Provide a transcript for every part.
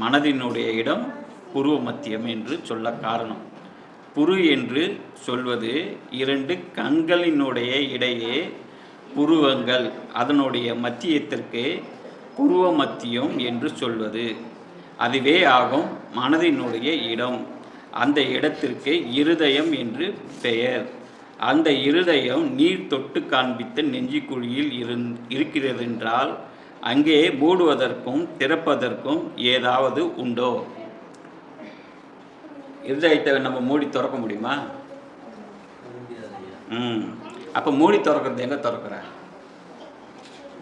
மனதினுடைய இடம் புருவ மத்தியம் என்று சொல்ல காரணம். புரு என்று சொல்வது இரண்டு கண்களினுடைய இடையே புருவங்கள் அதனுடைய மத்தியத்திற்கு புருவ மத்தியம் என்று சொல்வது. அதுவே ஆகும் மனதினுடைய இடம். அந்த இடத்திற்கு இருதயம் என்று பெயர். அந்த இருதயம் நீர் தொட்டு காண்பித்த நெஞ்சிக்குழியில் இருந் இருக்கிறதென்றால் அங்கே மூடுவதற்கும் திறப்பதற்கும் ஏதாவது உண்டோ? இருதயத்தை நம்ம மூடி திறக்க முடியுமா? ம். அப்போ மூடி திறக்கிறது எங்கே திறக்கிற?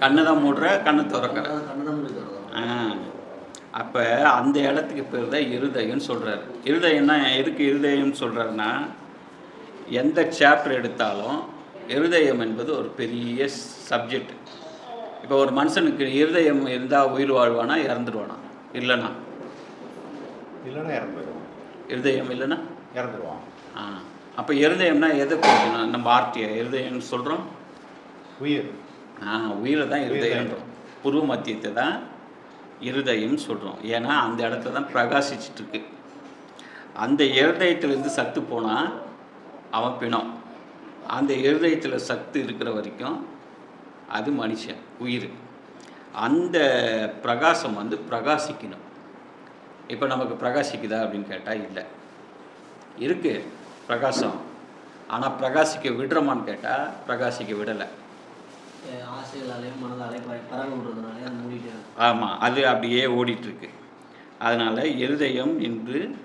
கண்ணை தான் மூடுற கண்ணை திறக்கிற. ஆ. அப்போ அந்த இடத்துக்கு பேர் தான் இருதயம்னு சொல்கிறாரு இருதயம்னா எதுக்கு இருதயம்னு சொல்கிறாருன்னா எந்த சாப்டர் எடுத்தாலும் இருதயம் என்பது ஒரு பெரிய சப்ஜெக்ட் இப்போ ஒரு மனுஷனுக்கு இருதயம் இருந்தால் உயிர் வாழ்வானா இறந்துருவானா? இல்லைனா? இல்லைன்னா இறந்துருவான். இருதயம் இல்லைன்னா இறந்துருவான். ஆ. அப்போ இருதயம்னா எதை குறிக்கணும்? நம்ம ஆர்டியை இருதயம்னு சொல்கிறோம் உயிர். ஆ உயிரை தான் இருதயன்றோம் புருவ மத்தியத்தை தான் இருதயம்னு சொல்கிறோம் ஏன்னா அந்த இடத்துல தான் பிரகாசிச்சுட்டு இருக்கு அந்த இருதயத்திலேருந்து சத்து போனால் அவன் பிணம். அந்த இருதயத்தில் சத்து இருக்கிற வரைக்கும் அது மனுஷன் உயிர். அந்த பிரகாசம் வந்து பிரகாசிக்கணும். இப்போ நமக்கு பிரகாசிக்குதா அப்படின்னு கேட்டால் இல்லை. இருக்குது பிரகாசம். ஆனால் பிரகாசிக்க விடுறோமான்னு கேட்டால் பிரகாசிக்க விடலை. ஆமாம் அது அப்படியே ஓடிட்டுருக்கு. அதனால் இருதயம் என்று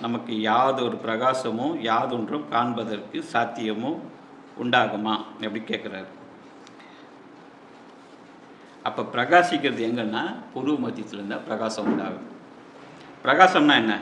நமக்கு யாதொரு பிரகாசமும் யாதொன்றும் காண்பதற்கு சாத்தியமும் உண்டாகுமா எப்படி கேட்குறாரு அப்போ பிரகாசிக்கிறது எங்கன்னா புருவ மத்தியத்தில் இருந்தால் பிரகாசம் உண்டாகும் பிரகாசம்னா என்ன?